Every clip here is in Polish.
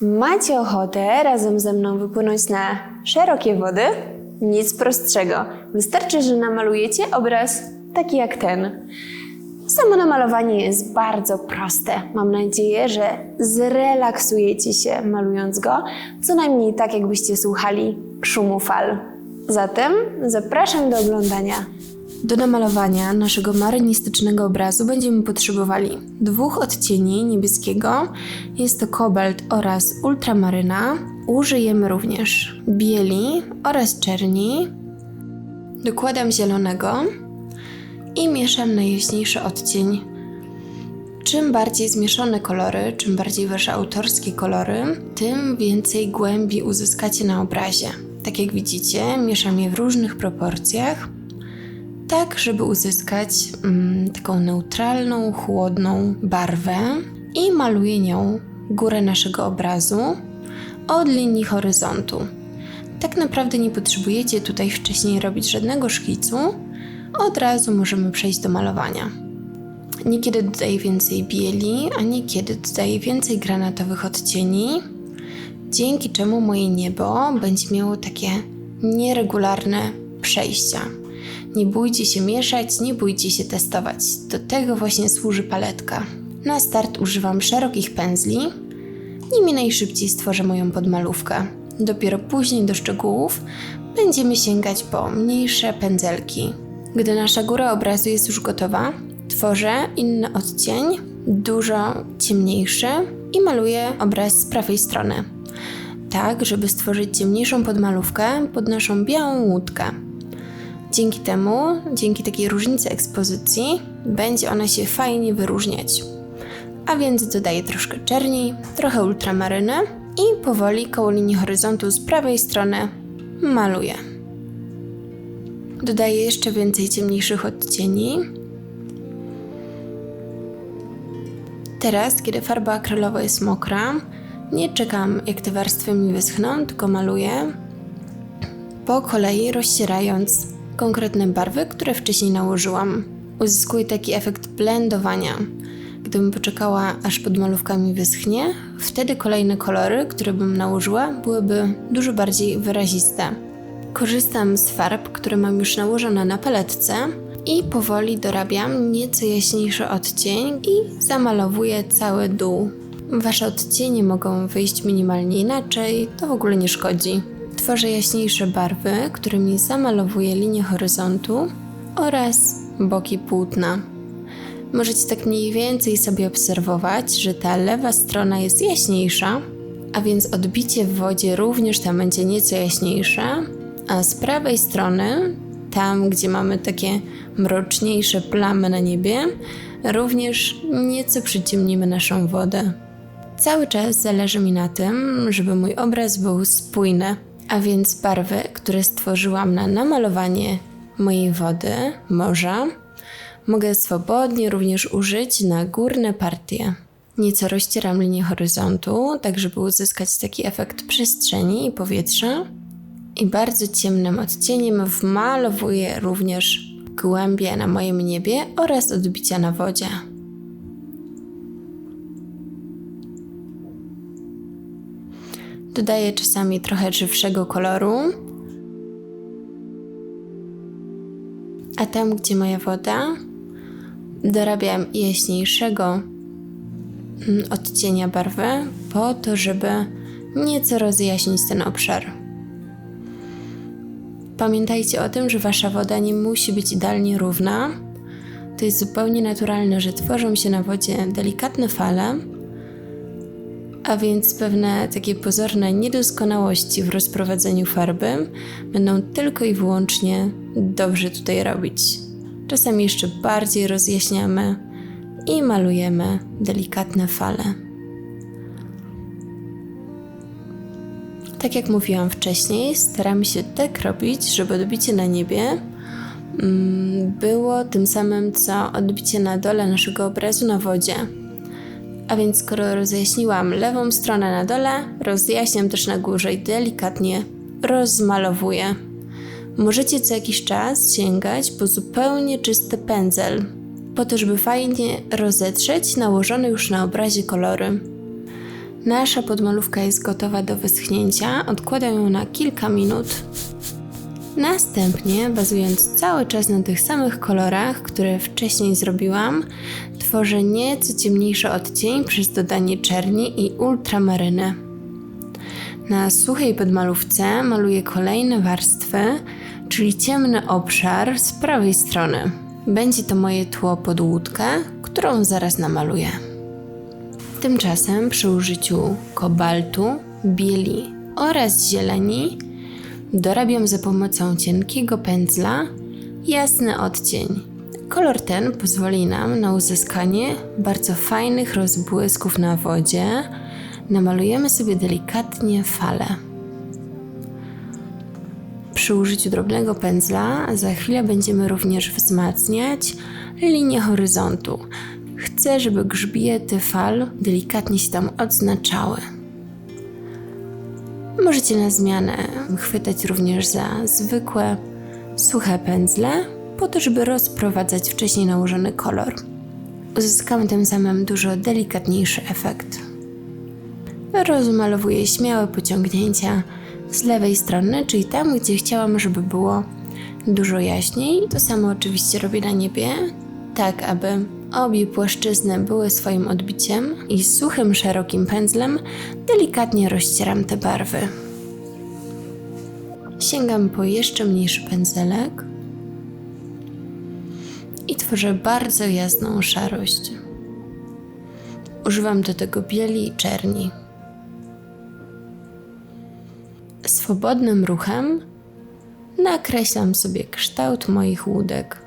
Macie ochotę razem ze mną wypłynąć na szerokie wody? Nic prostszego. Wystarczy, że namalujecie obraz taki jak ten. Samo namalowanie jest bardzo proste. Mam nadzieję, że zrelaksujecie się malując go, co najmniej tak, jakbyście słuchali szumu fal. Zatem zapraszam do oglądania. Do namalowania naszego marynistycznego obrazu będziemy potrzebowali dwóch odcieni niebieskiego, jest to kobalt oraz ultramaryna. Użyjemy również bieli oraz czerni. Dokładam zielonego i mieszam najjaśniejszy odcień. Czym bardziej zmieszane kolory, czym bardziej wasze autorskie kolory, tym więcej głębi uzyskacie na obrazie. Tak jak widzicie, mieszam je w różnych proporcjach, tak żeby uzyskać mm, taką neutralną, chłodną barwę i maluję nią górę naszego obrazu od linii horyzontu. Tak naprawdę nie potrzebujecie tutaj wcześniej robić żadnego szkicu, od razu możemy przejść do malowania. Niekiedy dodaję więcej bieli, a niekiedy dodaję więcej granatowych odcieni, dzięki czemu moje niebo będzie miało takie nieregularne przejścia. Nie bójcie się mieszać, nie bójcie się testować. Do tego właśnie służy paletka. Na start używam szerokich pędzli. Nimi najszybciej stworzę moją podmalówkę. Dopiero później do szczegółów będziemy sięgać po mniejsze pędzelki. Gdy nasza góra obrazu jest już gotowa, tworzę inny odcień, dużo ciemniejszy i maluję obraz z prawej strony. Tak, żeby stworzyć ciemniejszą podmalówkę pod naszą białą łódkę. Dzięki temu, dzięki takiej różnicy ekspozycji, będzie ona się fajnie wyróżniać. A więc dodaję troszkę czerni, trochę ultramaryny i powoli koło linii horyzontu z prawej strony maluję. Dodaję jeszcze więcej ciemniejszych odcieni. Teraz, kiedy farba akrylowa jest mokra, nie czekam jak te warstwy mi wyschną, tylko maluję po kolei rozcierając konkretne barwy, które wcześniej nałożyłam. Uzyskuję taki efekt blendowania. Gdybym poczekała, aż podmalówka mi wyschnie, wtedy kolejne kolory, które bym nałożyła, byłyby dużo bardziej wyraziste. Korzystam z farb, które mam już nałożone na paletce i powoli dorabiam nieco jaśniejszy odcień i zamalowuję cały dół. Wasze odcienie mogą wyjść minimalnie inaczej, to w ogóle nie szkodzi. Tworzę jaśniejsze barwy, którymi zamalowuję linię horyzontu oraz boki płótna. Możecie tak mniej więcej sobie obserwować, że ta lewa strona jest jaśniejsza, a więc odbicie w wodzie również tam będzie nieco jaśniejsze, a z prawej strony, tam gdzie mamy takie mroczniejsze plamy na niebie, również nieco przyciemnimy naszą wodę. Cały czas zależy mi na tym, żeby mój obraz był spójny, a więc barwy, które stworzyłam na namalowanie mojej wody, morza, mogę swobodnie również użyć na górne partie. Nieco rozcieram linię horyzontu, tak żeby uzyskać taki efekt przestrzeni i powietrza. I bardzo ciemnym odcieniem wmalowuję również głębie na moim niebie oraz odbicia na wodzie. Dodaję czasami trochę żywszego koloru. A tam, gdzie moja woda, dorabiam jaśniejszego mm, odcienia barwy, po to, żeby nieco rozjaśnić ten obszar. Pamiętajcie o tym, że wasza woda nie musi być idealnie równa. To jest zupełnie naturalne, że tworzą się na wodzie delikatne fale, a więc pewne takie pozorne niedoskonałości w rozprowadzeniu farby będą tylko i wyłącznie dobrze tutaj robić. Czasami jeszcze bardziej rozjaśniamy i malujemy delikatne fale. Tak jak mówiłam wcześniej, staramy się tak robić, żeby odbicie na niebie mm, było tym samym co odbicie na dole naszego obrazu na wodzie. A więc skoro rozjaśniłam lewą stronę na dole, rozjaśniam też na górze i delikatnie rozmalowuję. Możecie co jakiś czas sięgać po zupełnie czysty pędzel, po to, żeby fajnie rozetrzeć nałożone już na obrazie kolory. Nasza podmalówka jest gotowa do wyschnięcia. Odkładam ją na kilka minut. Następnie, bazując cały czas na tych samych kolorach, które wcześniej zrobiłam, tworzę nieco ciemniejszy odcień przez dodanie czerni i ultramaryny. Na suchej podmalówce maluję kolejne warstwy, czyli ciemny obszar z prawej strony. Będzie to moje tło pod łódkę, którą zaraz namaluję. Tymczasem przy użyciu kobaltu, bieli oraz zieleni dorabiam za pomocą cienkiego pędzla jasny odcień. Kolor ten pozwoli nam na uzyskanie bardzo fajnych rozbłysków na wodzie. Namalujemy sobie delikatnie fale. Przy użyciu drobnego pędzla za chwilę będziemy również wzmacniać linię horyzontu. Chcę, żeby grzbiety fal delikatnie się tam odznaczały. Możecie na zmianę chwytać również za zwykłe, suche pędzle, po to, żeby rozprowadzać wcześniej nałożony kolor. Uzyskamy tym samym dużo delikatniejszy efekt. Rozmalowuję śmiałe pociągnięcia z lewej strony, czyli tam, gdzie chciałam, żeby było dużo jaśniej. To samo oczywiście robię na niebie, tak aby obie płaszczyzny były swoim odbiciem i suchym, szerokim pędzlem delikatnie rozcieram te barwy. Sięgam po jeszcze mniejszy pędzelek i tworzę bardzo jasną szarość. Używam do tego bieli i czerni. Swobodnym ruchem nakreślam sobie kształt moich łódek.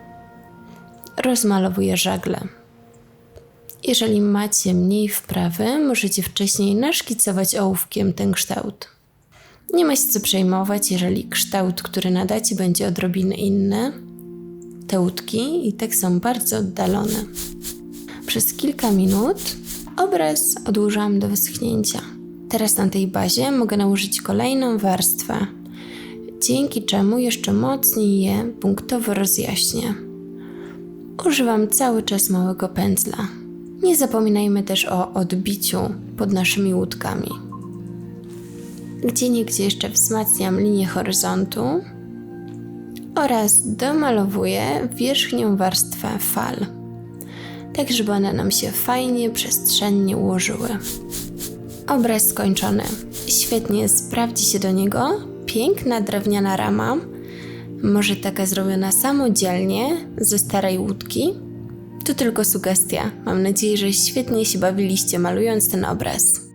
Rozmalowuję żagle. Jeżeli macie mniej wprawy, możecie wcześniej naszkicować ołówkiem ten kształt. Nie ma się co przejmować, jeżeli kształt, który nadacie, będzie odrobinę inny. Te łódki i tak są bardzo oddalone. Przez kilka minut obraz odłożyłam do wyschnięcia. Teraz na tej bazie mogę nałożyć kolejną warstwę, dzięki czemu jeszcze mocniej je punktowo rozjaśnię. Używam cały czas małego pędzla. Nie zapominajmy też o odbiciu pod naszymi łódkami. Gdzie niegdzie jeszcze wzmacniam linię horyzontu oraz domalowuję wierzchnią warstwę fal, tak żeby one nam się fajnie, przestrzennie ułożyły. Obraz skończony. Świetnie sprawdzi się do niego piękna drewniana rama, może taka zrobiona samodzielnie ze starej łódki. To tylko sugestia. Mam nadzieję, że świetnie się bawiliście malując ten obraz.